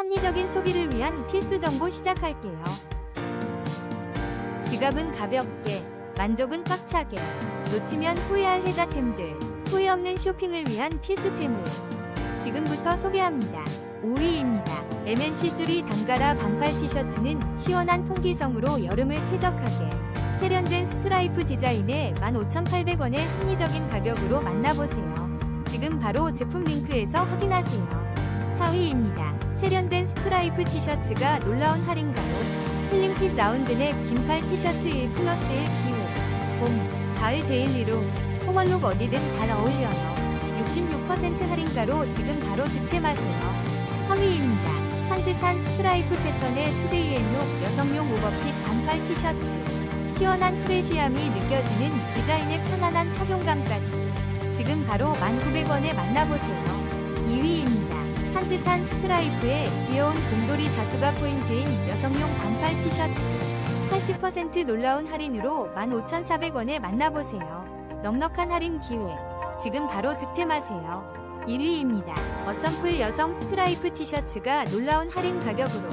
합리적인 소비를 위한 필수 정보 시작할게요. 지갑은 가볍게, 만족은 꽉차게, 놓치면 후회할 혜자템들, 후회 없는 쇼핑을 위한 필수템을 지금부터 소개합니다. 5위입니다. MNC 쭈리 단가라 반팔 티셔츠는 시원한 통기성으로 여름을 쾌적하게 세련된 스트라이프 디자인에 15,800원의 합리적인 가격으로 만나보세요. 지금 바로 제품 링크에서 확인하세요. 4위입니다. 스트라이프 티셔츠가 놀라운 할인가로 슬림핏 라운드넥 긴팔 티셔츠 1 플러스 1 기회 봄, 가을 데일리로 포멀룩 어디든 잘 어울려요. 66% 할인가로 지금 바로 득템하세요. 3위입니다. 산뜻한 스트라이프 패턴의 투데이 앤룩 여성용 오버핏 반팔 티셔츠. 시원한 프레시함이 느껴지는 디자인의 편안한 착용감까지. 지금 바로 1,900원에 만나보세요. 2위입니다. 산뜻한 스트라이프에 귀여운 곰돌이 자수가 포인트인 여성용 반팔 티셔츠. 80% 놀라운 할인으로 15,400원에 만나보세요. 넉넉한 할인 기회. 지금 바로 득템하세요. 1위입니다. 어썸플 여성 스트라이프 티셔츠가 놀라운 할인 가격으로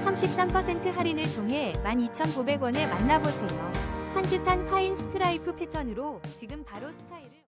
33% 할인을 통해 12,900원에 만나보세요. 산뜻한 파인 스트라이프 패턴으로 지금 바로 스타일을